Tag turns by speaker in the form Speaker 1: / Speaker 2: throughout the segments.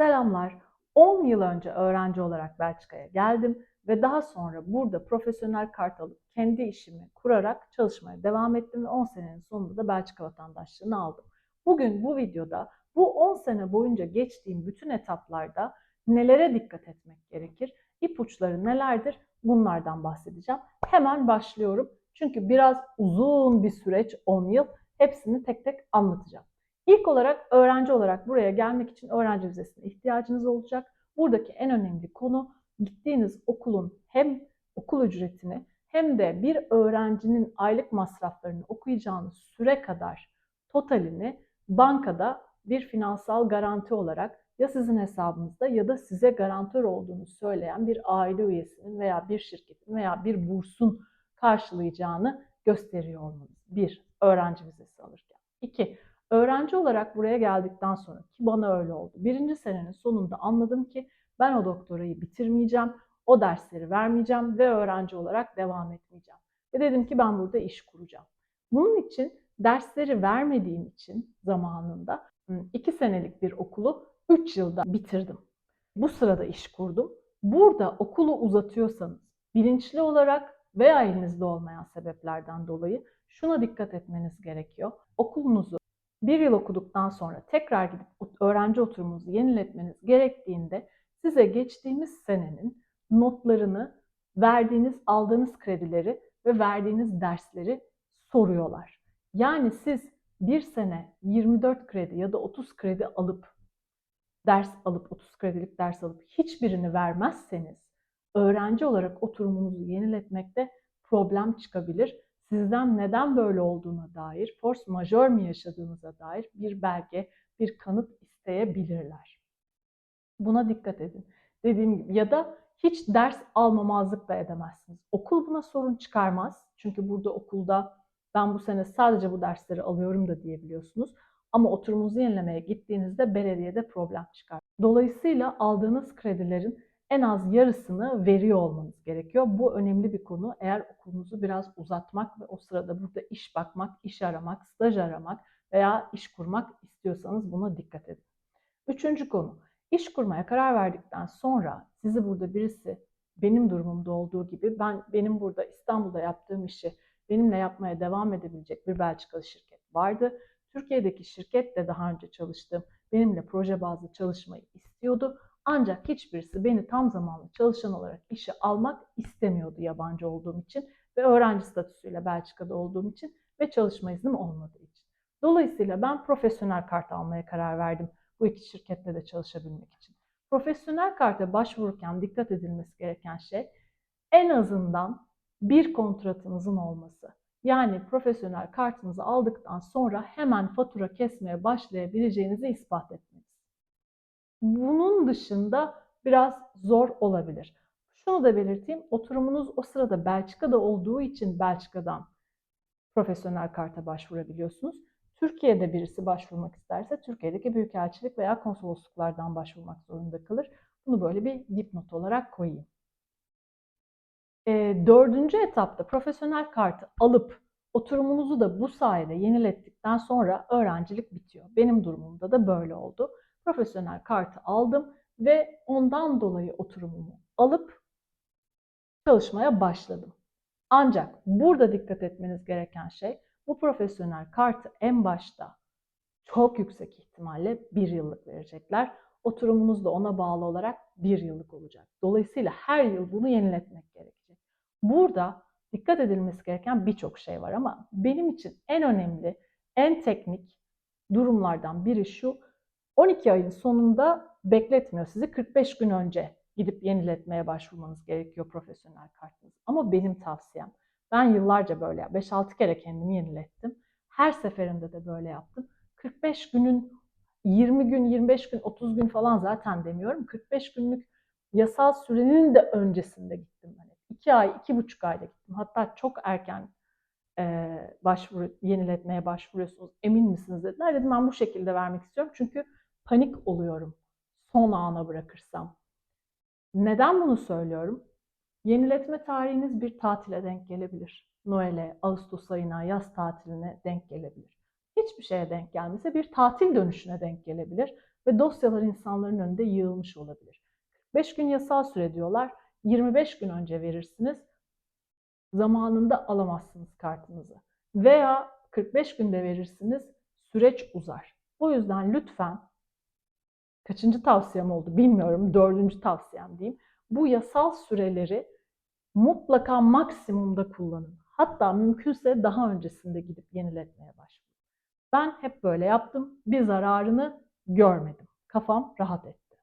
Speaker 1: Selamlar. 10 yıl önce öğrenci olarak Belçika'ya geldim ve daha sonra burada profesyonel kart alıp kendi işimi kurarak çalışmaya devam ettim ve 10 senenin sonunda da Belçika vatandaşlığını aldım. Bugün bu videoda bu 10 sene boyunca geçtiğim bütün etaplarda nelere dikkat etmek gerekir, ipuçları nelerdir bunlardan bahsedeceğim. Hemen başlıyorum. Çünkü biraz uzun bir süreç 10 yıl. Hepsini tek tek anlatacağım. İlk olarak öğrenci olarak buraya gelmek için öğrenci vizesine ihtiyacınız olacak. Buradaki en önemli konu gittiğiniz okulun hem okul ücretini hem de bir öğrencinin aylık masraflarını okuyacağınız süre kadar totalini bankada bir finansal garanti olarak ya sizin hesabınızda ya da size garantör olduğunu söyleyen bir aile üyesinin veya bir şirketin veya bir bursun karşılayacağını gösteriyor olmanız. Bir, öğrenci vizesi alırken. İki, öğrenci olarak buraya geldikten sonra ki bana öyle oldu. Birinci senenin sonunda anladım ki ben o doktorayı bitirmeyeceğim, o dersleri vermeyeceğim ve öğrenci olarak devam etmeyeceğim. Ve dedim ki ben burada iş kuracağım. Bunun için dersleri vermediğim için zamanında iki senelik bir okulu 3 yılda bitirdim. Bu sırada iş kurdum. Burada okulu uzatıyorsanız bilinçli olarak veya elinizde olmayan sebeplerden dolayı şuna dikkat etmeniz gerekiyor. Okulunuzu bir yıl okuduktan sonra tekrar gidip öğrenci oturumunuzu yeniletmeniz gerektiğinde size geçtiğimiz senenin notlarını, verdiğiniz, aldığınız kredileri ve verdiğiniz dersleri soruyorlar. Yani siz bir sene 24 kredi ya da 30 kredi alıp ders alıp 30 kredilik ders alıp hiçbirini vermezseniz öğrenci olarak oturumunuzu yeniletmekte problem çıkabilir. Sizden neden böyle olduğuna dair, force majeure mi yaşadığınıza dair bir belge, bir kanıt isteyebilirler. Buna dikkat edin. Dediğim gibi ya da hiç ders almamazlık da edemezsiniz. Okul buna sorun çıkarmaz. Çünkü burada okulda ben bu sene sadece bu dersleri alıyorum da diyebiliyorsunuz. Ama oturumunuzu yenilemeye gittiğinizde belediyede problem çıkar. Dolayısıyla aldığınız kredilerin en az yarısını veriyor olmanız gerekiyor. Bu önemli bir konu. Eğer okulunuzu biraz uzatmak ve o sırada burada iş bakmak, iş aramak, staj aramak veya iş kurmak istiyorsanız buna dikkat edin. Üçüncü konu. İş kurmaya karar verdikten sonra sizi burada birisi benim durumumda olduğu gibi ben benim burada İstanbul'da yaptığım işi benimle yapmaya devam edebilecek bir Belçikalı şirket vardı. Türkiye'deki şirket de daha önce çalıştığım benimle proje bazlı çalışmayı istiyordu. Ancak hiçbirisi beni tam zamanlı çalışan olarak işe almak istemiyordu yabancı olduğum için ve öğrenci statüsüyle Belçika'da olduğum için ve çalışma iznim olmadığı için. Dolayısıyla ben profesyonel kart almaya karar verdim bu iki şirkette de çalışabilmek için. Profesyonel karta başvururken dikkat edilmesi gereken şey en azından bir kontratınızın olması. Yani profesyonel kartınızı aldıktan sonra hemen fatura kesmeye başlayabileceğinizi ispat etmeniz. Bunun dışında biraz zor olabilir. Şunu da belirteyim, oturumunuz o sırada Belçika'da olduğu için Belçika'dan profesyonel karta başvurabiliyorsunuz. Türkiye'de birisi başvurmak isterse Türkiye'deki büyükelçilik veya konsolosluklardan başvurmak zorunda kalır. Bunu böyle bir dipnot olarak koyayım. E, dördüncü etapta profesyonel kartı alıp oturumunuzu da bu sayede yenilettikten sonra öğrencilik bitiyor. Benim durumumda da böyle oldu. Profesyonel kartı aldım ve ondan dolayı oturumumu alıp çalışmaya başladım. Ancak burada dikkat etmeniz gereken şey bu profesyonel kartı en başta çok yüksek ihtimalle bir yıllık verecekler. Oturumunuz da ona bağlı olarak bir yıllık olacak. Dolayısıyla her yıl bunu yeniletmek gerekecek. Burada dikkat edilmesi gereken birçok şey var ama benim için en önemli, en teknik durumlardan biri şu. 12 ayın sonunda bekletmiyor sizi. 45 gün önce gidip yeniletmeye başvurmanız gerekiyor profesyonel kartınız. Ama benim tavsiyem ben yıllarca böyle 5-6 kere kendimi yenilettim. Her seferinde de böyle yaptım. 45 günün 20 gün, 25 gün, 30 gün falan zaten demiyorum. 45 günlük yasal sürenin de öncesinde gittim ben. 2 ay, 2,5 ayda gittim. Hatta çok erken e, başvuru, yeniletmeye başvuruyorsunuz. Emin misiniz dediler. Dedim ben bu şekilde vermek istiyorum. Çünkü panik oluyorum son ana bırakırsam. Neden bunu söylüyorum? Yeniletme tarihiniz bir tatile denk gelebilir. Noel'e, Ağustos ayına, yaz tatiline denk gelebilir. Hiçbir şeye denk gelmese bir tatil dönüşüne denk gelebilir. ve dosyalar insanların önünde yığılmış olabilir. 45 gün yasal süre diyorlar. 25 gün önce verirsiniz. Zamanında alamazsınız kartınızı. Veya 45 günde verirsiniz. Süreç uzar. O yüzden lütfen kaçıncı tavsiyem oldu bilmiyorum. Dördüncü tavsiyem diyeyim. Bu yasal süreleri mutlaka maksimumda kullanın. Hatta mümkünse daha öncesinde gidip yeniletmeye başlayın. Ben hep böyle yaptım. Bir zararını görmedim. Kafam rahat etti.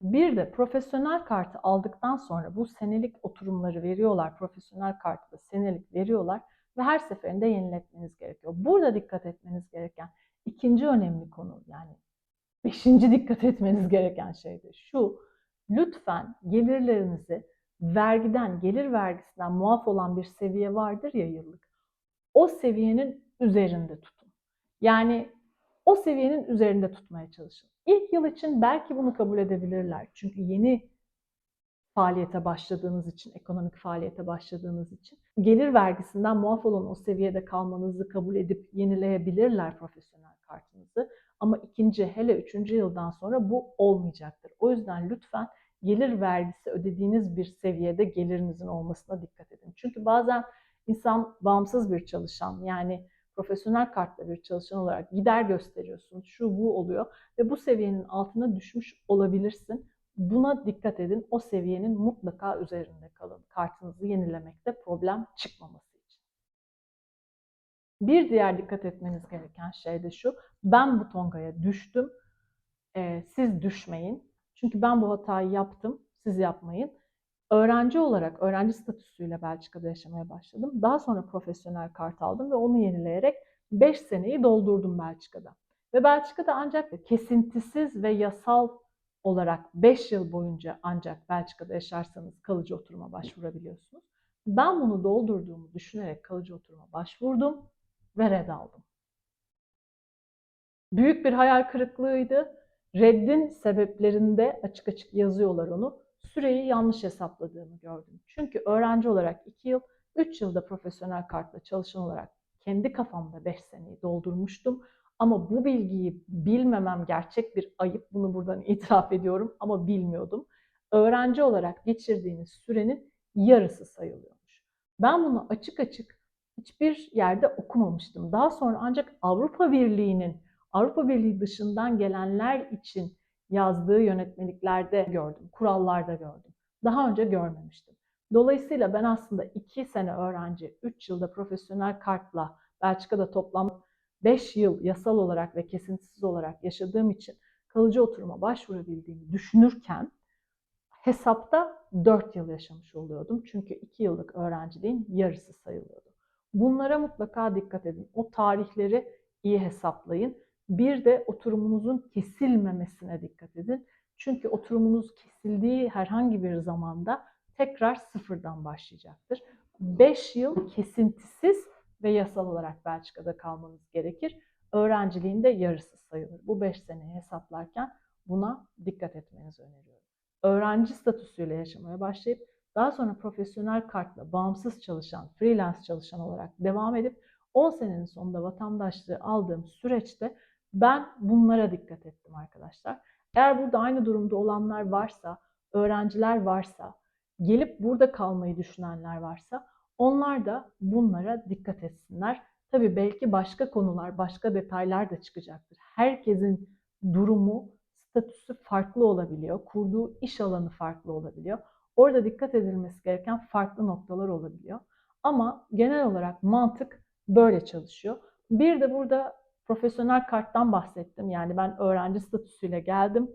Speaker 1: Bir de profesyonel kartı aldıktan sonra bu senelik oturumları veriyorlar. Profesyonel kartı da senelik veriyorlar ve her seferinde yeniletmeniz gerekiyor. Burada dikkat etmeniz gereken ikinci önemli konu yani beşinci dikkat etmeniz gereken şey de şu. Lütfen gelirlerinizi vergiden, gelir vergisinden muaf olan bir seviye vardır ya yıllık. O seviyenin üzerinde tutun. Yani o seviyenin üzerinde tutmaya çalışın. İlk yıl için belki bunu kabul edebilirler. Çünkü yeni faaliyete başladığınız için, ekonomik faaliyete başladığınız için gelir vergisinden muaf olan o seviyede kalmanızı kabul edip yenileyebilirler profesyonel kartınızı. Ama ikinci, hele üçüncü yıldan sonra bu olmayacaktır. O yüzden lütfen gelir vergisi ödediğiniz bir seviyede gelirinizin olmasına dikkat edin. Çünkü bazen insan bağımsız bir çalışan yani profesyonel kartla bir çalışan olarak gider gösteriyorsun, şu bu oluyor ve bu seviyenin altına düşmüş olabilirsin. Buna dikkat edin. O seviyenin mutlaka üzerinde kalın. Kartınızı yenilemekte problem çıkmaması. Bir diğer dikkat etmeniz gereken şey de şu. Ben bu tongaya düştüm. Ee, siz düşmeyin. Çünkü ben bu hatayı yaptım. Siz yapmayın. Öğrenci olarak, öğrenci statüsüyle Belçika'da yaşamaya başladım. Daha sonra profesyonel kart aldım ve onu yenileyerek 5 seneyi doldurdum Belçika'da. Ve Belçika'da ancak kesintisiz ve yasal olarak 5 yıl boyunca ancak Belçika'da yaşarsanız kalıcı oturuma başvurabiliyorsunuz. Ben bunu doldurduğumu düşünerek kalıcı oturuma başvurdum ve red aldım. Büyük bir hayal kırıklığıydı. Reddin sebeplerinde açık açık yazıyorlar onu. Süreyi yanlış hesapladığımı gördüm. Çünkü öğrenci olarak 2 yıl, 3 yılda profesyonel kartla çalışan olarak kendi kafamda 5 seneyi doldurmuştum. Ama bu bilgiyi bilmemem gerçek bir ayıp. Bunu buradan itiraf ediyorum ama bilmiyordum. Öğrenci olarak geçirdiğiniz sürenin yarısı sayılıyormuş. Ben bunu açık açık hiçbir yerde okumamıştım. Daha sonra ancak Avrupa Birliği'nin Avrupa Birliği dışından gelenler için yazdığı yönetmeliklerde gördüm, kurallarda gördüm. Daha önce görmemiştim. Dolayısıyla ben aslında 2 sene öğrenci, 3 yılda profesyonel kartla Belçika'da toplam 5 yıl yasal olarak ve kesintisiz olarak yaşadığım için kalıcı oturuma başvurabildiğimi düşünürken hesapta 4 yıl yaşamış oluyordum. Çünkü 2 yıllık öğrenciliğin yarısı sayılıyordu. Bunlara mutlaka dikkat edin. O tarihleri iyi hesaplayın. Bir de oturumunuzun kesilmemesine dikkat edin. Çünkü oturumunuz kesildiği herhangi bir zamanda tekrar sıfırdan başlayacaktır. 5 yıl kesintisiz ve yasal olarak Belçika'da kalmanız gerekir. Öğrenciliğin de yarısı sayılır. Bu 5 seneyi hesaplarken buna dikkat etmenizi öneriyorum. Öğrenci statüsüyle yaşamaya başlayıp daha sonra profesyonel kartla bağımsız çalışan, freelance çalışan olarak devam edip 10 senenin sonunda vatandaşlığı aldığım süreçte ben bunlara dikkat ettim arkadaşlar. Eğer burada aynı durumda olanlar varsa, öğrenciler varsa, gelip burada kalmayı düşünenler varsa onlar da bunlara dikkat etsinler. Tabii belki başka konular, başka detaylar da çıkacaktır. Herkesin durumu, statüsü farklı olabiliyor. Kurduğu iş alanı farklı olabiliyor. Orada dikkat edilmesi gereken farklı noktalar olabiliyor. Ama genel olarak mantık böyle çalışıyor. Bir de burada profesyonel karttan bahsettim. Yani ben öğrenci statüsüyle geldim.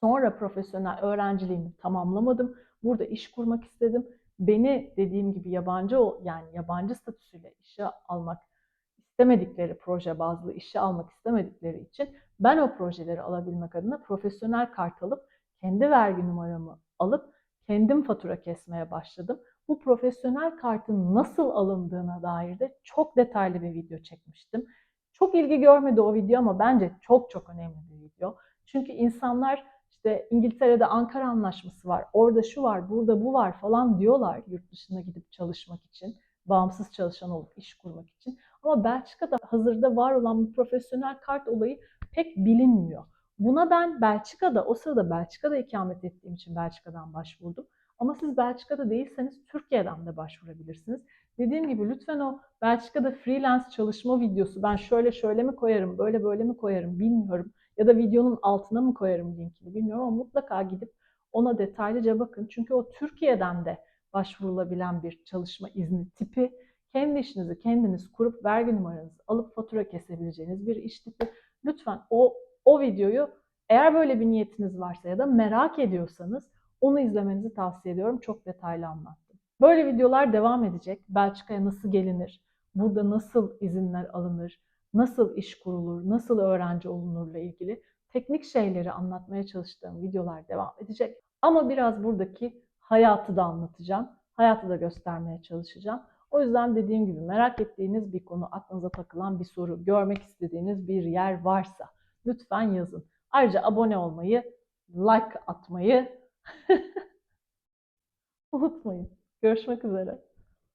Speaker 1: Sonra profesyonel öğrenciliğimi tamamlamadım. Burada iş kurmak istedim. Beni dediğim gibi yabancı yani yabancı statüsüyle işe almak istemedikleri proje bazlı işe almak istemedikleri için ben o projeleri alabilmek adına profesyonel kart alıp kendi vergi numaramı alıp kendim fatura kesmeye başladım. Bu profesyonel kartın nasıl alındığına dair de çok detaylı bir video çekmiştim. Çok ilgi görmedi o video ama bence çok çok önemli bir video. Çünkü insanlar işte İngiltere'de Ankara Anlaşması var, orada şu var, burada bu var falan diyorlar yurt dışına gidip çalışmak için, bağımsız çalışan olup iş kurmak için. Ama Belçika'da hazırda var olan bir profesyonel kart olayı pek bilinmiyor. Buna ben Belçika'da, o sırada Belçika'da ikamet ettiğim için Belçika'dan başvurdum. Ama siz Belçika'da değilseniz Türkiye'den de başvurabilirsiniz. Dediğim gibi lütfen o Belçika'da freelance çalışma videosu ben şöyle şöyle mi koyarım, böyle böyle mi koyarım bilmiyorum. Ya da videonun altına mı koyarım linkini bilmiyorum ama mutlaka gidip ona detaylıca bakın. Çünkü o Türkiye'den de başvurulabilen bir çalışma izni tipi. Kendi işinizi kendiniz kurup vergi numaranızı alıp fatura kesebileceğiniz bir iş tipi. Lütfen o o videoyu eğer böyle bir niyetiniz varsa ya da merak ediyorsanız onu izlemenizi tavsiye ediyorum. Çok detaylı anlattım. Böyle videolar devam edecek. Belçika'ya nasıl gelinir? Burada nasıl izinler alınır? Nasıl iş kurulur? Nasıl öğrenci olunurla ilgili teknik şeyleri anlatmaya çalıştığım videolar devam edecek. Ama biraz buradaki hayatı da anlatacağım. Hayatı da göstermeye çalışacağım. O yüzden dediğim gibi merak ettiğiniz bir konu, aklınıza takılan bir soru, görmek istediğiniz bir yer varsa lütfen yazın. Ayrıca abone olmayı, like atmayı unutmayın. Görüşmek üzere.